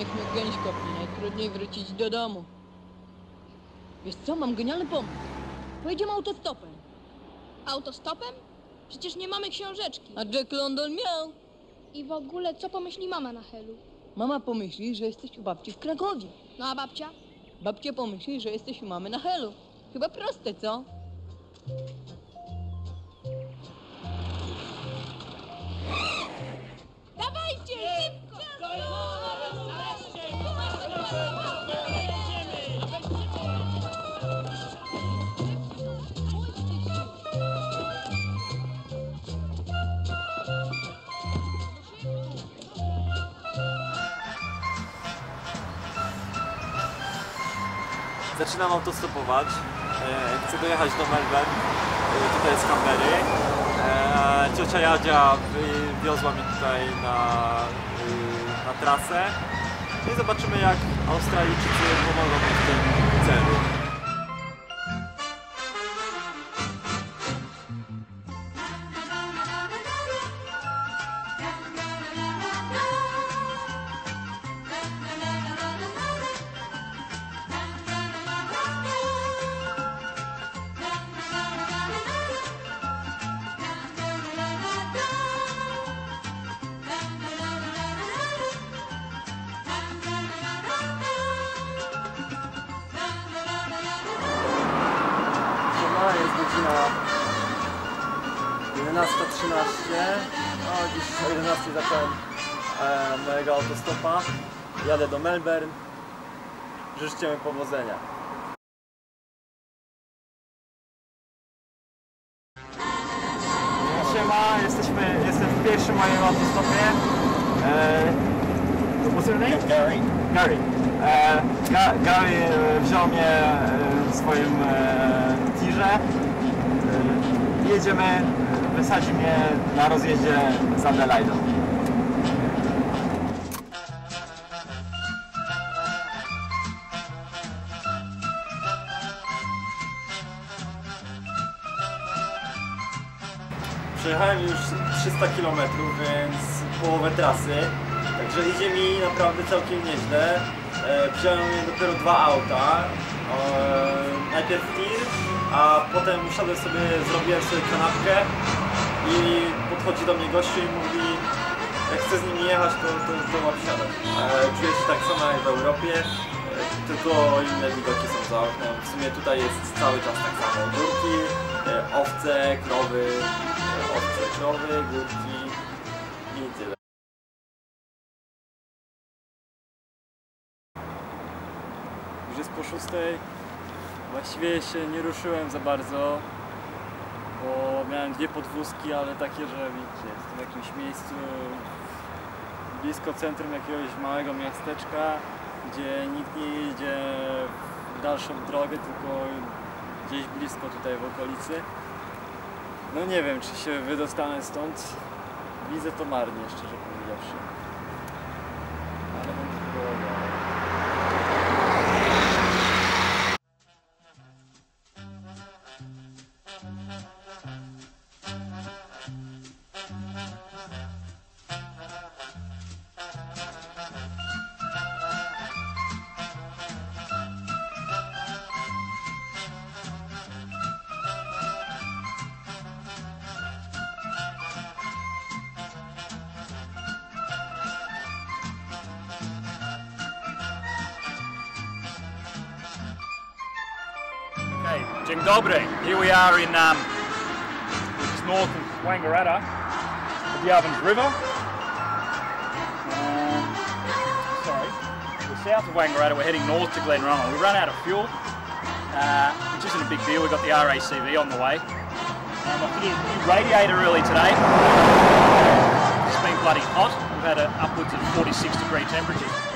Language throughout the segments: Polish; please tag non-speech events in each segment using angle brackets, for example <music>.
Niech mnie gęś kopnie, najtrudniej wrócić do domu. Wiesz co, mam genialny pomysł. Pojedziemy autostopem. Autostopem? Przecież nie mamy książeczki. A Jack London miał. I w ogóle, co pomyśli mama na Helu? Mama pomyśli, że jesteś u babci w Krakowie. No a babcia? Babcia pomyśli, że jesteś u mamy na Helu. Chyba proste, co? Zaczynam autostopować. E, Chcę dojechać do Melbourne. E, Tutaj jest Canberry. E, Ciocia Jadzia wiozła mnie tutaj na, na trasę. I zobaczymy jak Australijczycy pomogą mi w tym celu. Godzina 11.13. No, dziś o 11 zacząłem e, mojego autostopa. Jadę do Melbourne. Życzcie mi powodzenia. Siema, jesteśmy, jestem w pierwszym moim autostopie. E, what's your name? Gary. Gary. E, Ga, Gary e, wziął mnie e, w swoim e, tirze. Jedziemy, wysadzi mnie na rozjeździe z Adelaidą. Przejechałem już 300 km, więc połowę trasy. Także idzie mi naprawdę całkiem nieźle. E, wziąłem dopiero dwa auta. E, najpierw tir, a potem usiadłem sobie, zrobiłem sobie kanapkę i podchodzi do mnie gościu i mówi jak chcę z nimi jechać, to, to, to mam wsiadać. E, czuję się tak samo jak w Europie, e, tylko inne widoki są za oknem. W sumie tutaj jest cały czas tak samo. Górki, e, owce, krowy, owce, krowy, górki i tyle. Już jest po szóstej. Właściwie się nie ruszyłem za bardzo, bo miałem dwie podwózki, ale takie, że jestem w jakimś miejscu blisko centrum jakiegoś małego miasteczka, gdzie nikt nie jedzie w dalszą drogę, tylko gdzieś blisko tutaj w okolicy. No nie wiem, czy się wydostanę stąd. Widzę to marnie, szczerze powiedziawszy. Dzień dobry. Here we are in um, just north of Wangaratta, at the Ovens River. Um, sorry, we're south of Wangaratta. We're heading north to Glenronald. We run out of fuel, uh, which isn't a big deal. We've got the RACV on the way. Um, I fitted a new radiator early today. It's been bloody hot. We've had a, upwards of 46 degree temperatures.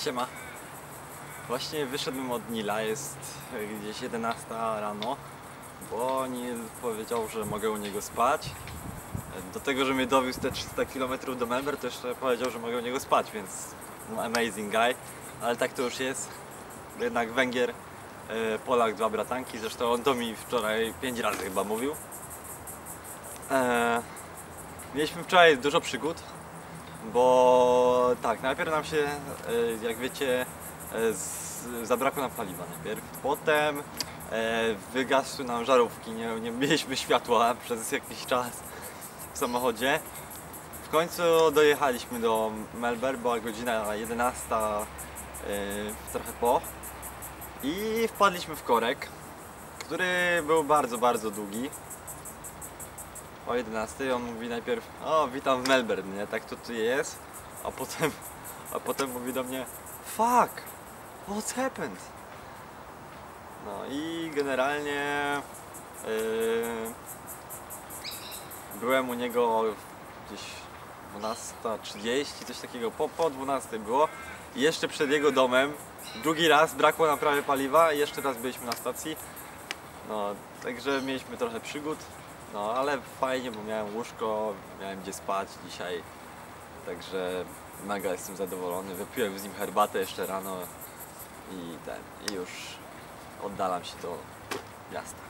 Siema. Właśnie wyszedłem od Nila, jest gdzieś 11 rano, bo Nil powiedział, że mogę u niego spać. Do tego, że mnie dowiózł te 300 km do Melbourne, to jeszcze powiedział, że mogę u niego spać, więc no, amazing guy. Ale tak to już jest. Jednak Węgier, e, Polak, dwa bratanki. Zresztą on to mi wczoraj pięć razy chyba mówił. E, mieliśmy wczoraj dużo przygód, bo tak, najpierw nam się, e, jak wiecie, e, zabrakło nam paliwa najpierw. Potem e, wygasły nam żarówki, nie, nie mieliśmy światła <laughs> przez jakiś czas w samochodzie. W końcu dojechaliśmy do Melbourne, była godzina 11, e, trochę po. I wpadliśmy w korek, który był bardzo, bardzo długi. O 11 on mówi najpierw, o witam w Melbourne, nie? Tak to tu jest. A potem, a potem mówi do mnie, fuck, what's happened? No i generalnie yy, byłem u niego gdzieś 12.30, coś takiego, po, po 12 było. Jeszcze przed jego domem drugi raz brakło naprawy paliwa jeszcze raz byliśmy na stacji. No, także mieliśmy trochę przygód, no ale fajnie, bo miałem łóżko, miałem gdzie spać dzisiaj. Także mega jestem zadowolony. Wypiłem z nim herbatę jeszcze rano i ten, i już oddalam się do miasta.